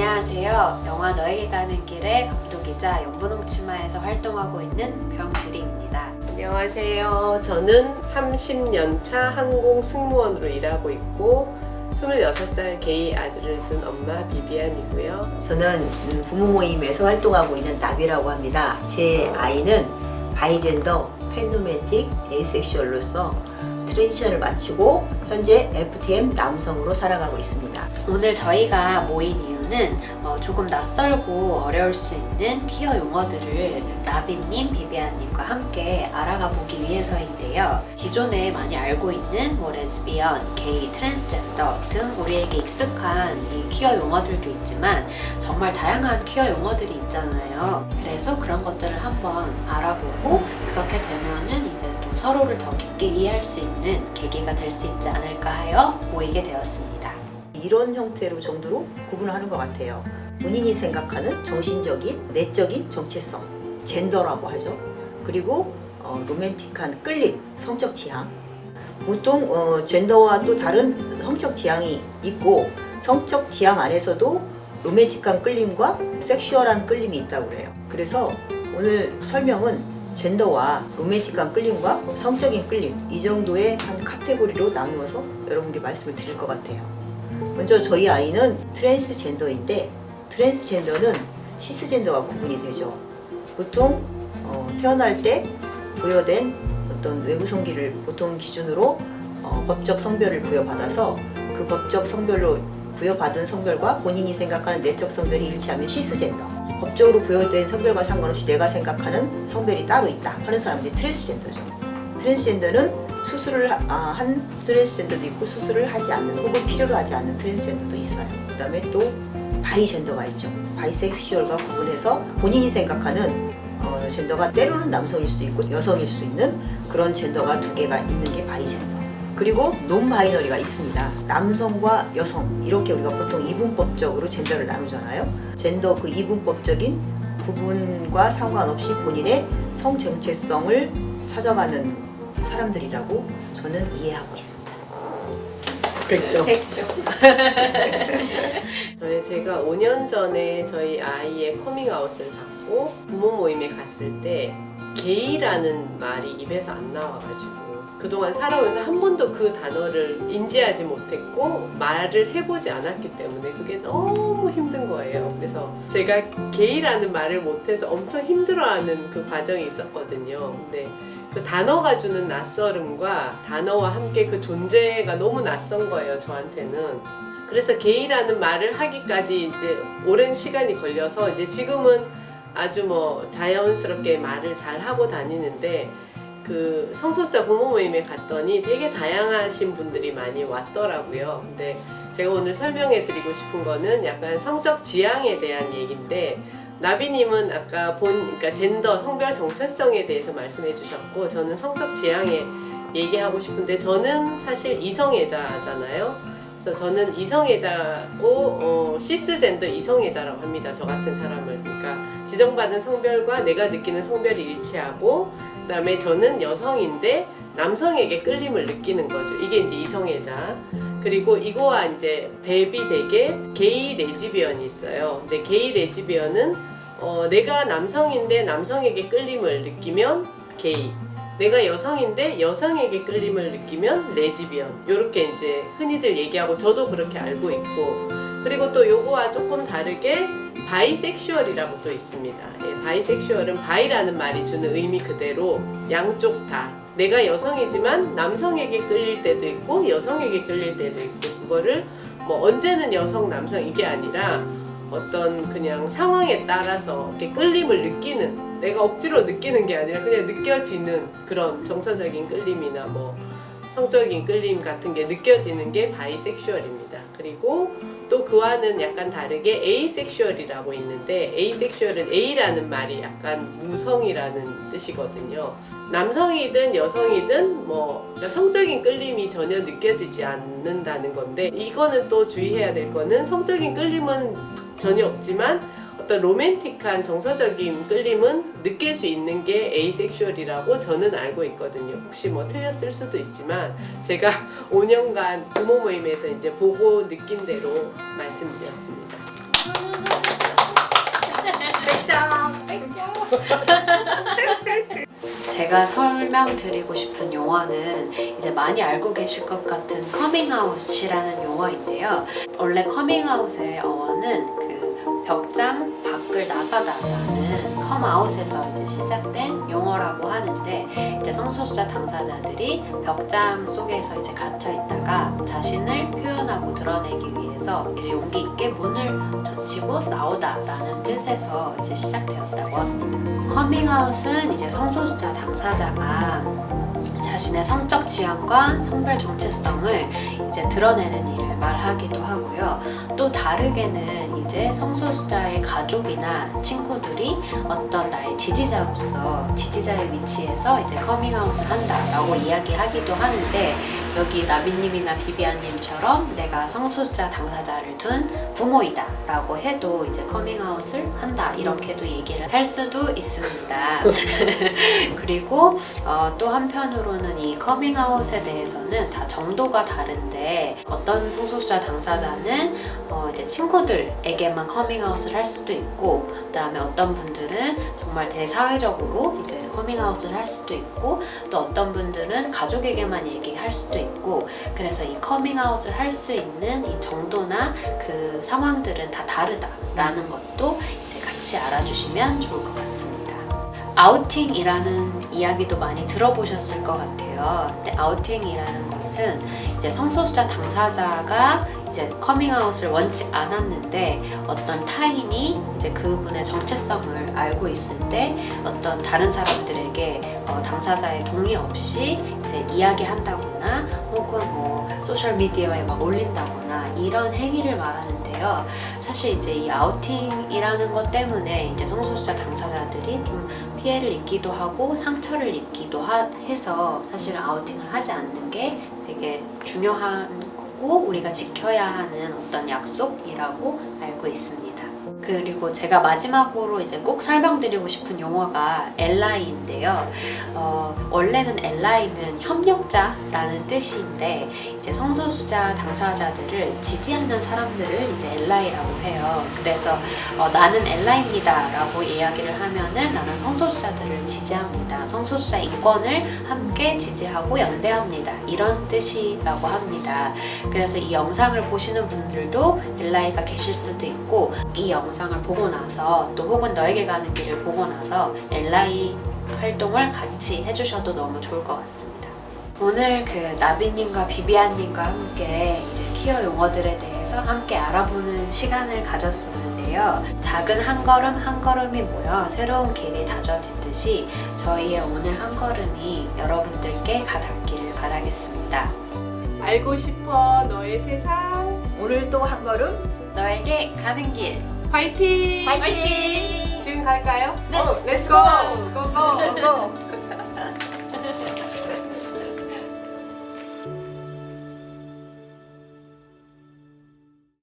안녕하세요. 영화 너에게 가는 길의 감독이자 연분홍 치마에서 활동하고 있는 병규리입니다. 안녕하세요. 저는 30년 차 항공 승무원으로 일하고 있고 26살 게이 아들을 둔 엄마 비비안이고요. 저는 음, 부모 모임에서 활동하고 있는 나비라고 합니다. 제 아이는 바이젠더, 팬도맨틱, 에이섹슈얼로서 트랜지션을 마치고 현재 FTM 남성으로 살아가고 있습니다. 오늘 저희가 모인 이유 는 어, 조금 낯설고 어려울 수 있는 퀴어 용어들을 나비님, 비비안님과 함께 알아가 보기 위해서인데요. 기존에 많이 알고 있는 뭐 레즈비언, 게이, 트랜스젠더 등 우리에게 익숙한 이 퀴어 용어들도 있지만 정말 다양한 퀴어 용어들이 있잖아요. 그래서 그런 것들을 한번 알아보고 그렇게 되면은 이제 또 서로를 더 깊게 이해할 수 있는 계기가 될 수 있지 않을까 하여 모이게 되었습니다. 이런 형태로 정도로 구분하는 것 같아요. 본인이 생각하는 정신적인, 내적인 정체성, 젠더라고 하죠. 그리고 어, 로맨틱한 끌림, 성적 지향. 보통 어, 젠더와 또 다른 성적 지향이 있고 성적 지향 안에서도 로맨틱한 끌림과 섹슈얼한 끌림이 있다고 그래요. 그래서 오늘 설명은 젠더와 로맨틱한 끌림과 성적인 끌림 이 정도의 한 카테고리로 나누어서 여러분께 말씀을 드릴 것 같아요. 먼저 저희 아이는 트랜스젠더인데 트랜스젠더는 시스젠더와 구분이 되죠. 보통 어, 태어날 때 부여된 어떤 외부 성기를 보통 기준으로 어, 법적 성별을 부여받아서 그 법적 성별로 부여받은 성별과 본인이 생각하는 내적 성별이 일치하면 시스젠더. 법적으로 부여된 성별과 상관없이 내가 생각하는 성별이 따로 있다 하는 사람이 이제 트랜스젠더죠. 트랜스젠더는 수술을 하- 아, 한 트랜스젠더도 있고 수술을 하지 않는 혹은 필요로 하지 않는 트랜스젠더도 있어요. 그다음에 또 바이젠더가 있죠. 바이섹슈얼과 구분해서 본인이 생각하는 어, 젠더가 때로는 남성일 수 있고 여성일 수 있는 그런 젠더가 두 개가 있는 게 바이젠더. 그리고 논바이너리가 있습니다. 남성과 여성 이렇게 우리가 보통 이분법적으로 젠더를 나누잖아요. 젠더 그 이분법적인 구분과 상관없이 본인의 성 정체성을 찾아가는 사람들이라고 저는 이해하고 있습니다. 그렇죠. 백조. 저희 제가 5년 전에 저희 아이의 커밍아웃을 받고 부모 모임에 갔을 때 게이라는 말이 입에서 안 나와가지고 그동안 살아오면서 한 번도 그 단어를 인지하지 못했고 말을 해보지 않았기 때문에 그게 너무 힘든 거예요. 그래서 제가 게이라는 말을 못해서 엄청 힘들어하는 그 과정이 있었거든요. 근데 그 단어가 주는 낯설음과 단어와 함께 그 존재가 너무 낯선 거예요, 저한테는. 그래서 게이라는 말을 하기까지 이제 오랜 시간이 걸려서 이제 지금은 아주 뭐 자연스럽게 말을 잘 하고 다니는데 그 성소수자 부모 모임에 갔더니 되게 다양하신 분들이 많이 왔더라고요. 근데 제가 오늘 설명해 드리고 싶은 거는 약간 성적 지향에 대한 얘기인데 나비님은 아까 본 그러니까 젠더 성별 정체성에 대해서 말씀해 주셨고 저는 성적 지향에 얘기하고 싶은데 저는 사실 이성애자잖아요. 그래서 저는 이성애자고 어, 시스젠더 이성애자라고 합니다. 저 같은 사람을 그러니까 지정받은 성별과 내가 느끼는 성별이 일치하고 그다음에 저는 여성인데 남성에게 끌림을 느끼는 거죠. 이게 이제 이성애자. 그리고 이거와 이제 대비되게 게이 레즈비언이 있어요. 근데 게이 레즈비언은 어, 내가 남성인데 남성에게 끌림을 느끼면 게이. 내가 여성인데 여성에게 끌림을 느끼면 레즈비언. 요렇게 이제 흔히들 얘기하고 저도 그렇게 알고 있고. 그리고 또 요거와 조금 다르게 바이섹슈얼이라고 또 있습니다. 예, 바이섹슈얼은 바이라는 말이 주는 의미 그대로 양쪽 다. 내가 여성이지만 남성에게 끌릴 때도 있고 여성에게 끌릴 때도 있고 그거를 뭐 언제는 여성 남성 이게 아니라 어떤 그냥 상황에 따라서 이렇게 끌림을 느끼는 내가 억지로 느끼는 게 아니라 그냥 느껴지는 그런 정서적인 끌림이나 뭐 성적인 끌림 같은 게 느껴지는 게 바이섹슈얼입니다. 그리고 또 그와는 약간 다르게 에이섹슈얼이라고 있는데 에이섹슈얼은 A라는 말이 약간 무성이라는 뜻이거든요. 남성이든 여성이든 뭐 성적인 끌림이 전혀 느껴지지 않는다는 건데 이거는 또 주의해야 될 거는 성적인 끌림은 전혀 없지만 어떤 로맨틱한 정서적인 끌림은 느낄 수 있는 게 에이섹슈얼이라고 저는 알고 있거든요. 혹시 뭐 틀렸을 수도 있지만 제가 5년간 부모 모임에서 이제 보고 느낀 대로 말씀드렸습니다. 100점! 제가 설명드리고 싶은 용어는 이제 많이 알고 계실 것 같은 커밍아웃이라는 용어인데요. 원래 커밍아웃의 어원은 그 벽장 밖을 나가다라는 컴아웃에서 이제 시작된 용어라고 하는데 이제 성소수자 당사자들이 벽장 속에서 이제 갇혀 있다가 자신을 표현하고 드러내기 위해서 이제 용기 있게 문을 젖히고 나오다라는 뜻에서 이제 시작되었다고 합니다. 커밍아웃은 이제 성소수자 당사자가 자신의 성적 지향과 성별 정체성을 이제 드러내는 일을 말하기도 하고요. 또 다르게는 이제 성소수자의 가족이나 친구들이 어떤 나의 지지자로서 지지자의 위치에서 이제 커밍아웃을 한다라고 이야기하기도 하는데 여기 나비님이나 비비안님처럼 내가 성소수자 당사자를 둔 부모이다라고 해도 이제 커밍아웃을 한다 이렇게도 얘기를 할 수도 있습니다. 그리고 어, 또 한편으로는 이 커밍아웃에 대해서는 다 정도가 다른데 어떤 성소수자 당사자는 어, 이제 친구들에게 만 커밍아웃을 할 수도 있고 그다음에 어떤 분들은 정말 대사회적으로 이제 커밍아웃을 할 수도 있고 또 어떤 분들은 가족에게만 얘기할 수도 있고 그래서 이 커밍아웃을 할 수 있는 이 정도나 그 상황들은 다 다르다라는 것도 이제 같이 알아주시면 좋을 것 같습니다. 아우팅이라는 이야기도 많이 들어보셨을 것 같아요. 근데 아우팅이라는 것은 이제 성소수자 당사자가 이제 커밍아웃을 원치 않았는데 어떤 타인이 이제 그분의 정체성을 알고 있을 때 어떤 다른 사람들에게 어, 당사자의 동의 없이 이제 이야기한다거나 혹은 뭐 소셜 미디어에 막 올린다거나 이런 행위를 말하는데요. 사실 이제 이 아우팅이라는 것 때문에 이제 성소수자 당사자들이 좀 피해를 입기도 하고 상처를 입기도 하- 해서 사실은 아우팅을 하지 않는 게 되게 중요한 거고 우리가 지켜야 하는 어떤 약속이라고 알고 있습니다. 그리고 제가 마지막으로 이제 꼭 설명드리고 싶은 용어가 엘라이인데요. 어, 원래는 엘라이는 협력자라는 뜻인데 이제 성소수자 당사자들을 지지하는 사람들을 이제 엘라이라고 해요. 그래서 어, 나는 엘라입니다라고 이야기를 하면은 나는 성소수자들을 지지합니다. 성소수자 인권을 함께 지지하고 연대합니다. 이런 뜻이라고 합니다. 그래서 이 영상을 보시는 분들도 엘라이가 계실 수도 있고 이 영상 을 보고 나서 또 혹은 너에게 가는 길을 보고 나서 엘라이 활동을 같이 해주셔도 너무 좋을 것 같습니다. 오늘 그 나비님과 비비안님과 함께 이제 키어 용어들에 대해서 함께 알아보는 시간을 가졌었는데요. 작은 한 걸음 한 걸음이 모여 새로운 길이 다져지듯이 저희의 오늘 한 걸음이 여러분들께 가닿기를 바라겠습니다. 알고 싶어 너의 세상 오늘도 한 걸음 너에게 가는 길 화이팅! 파이팅! 지금 갈까요? 네. 어, 렛츠고! 고고! 고고!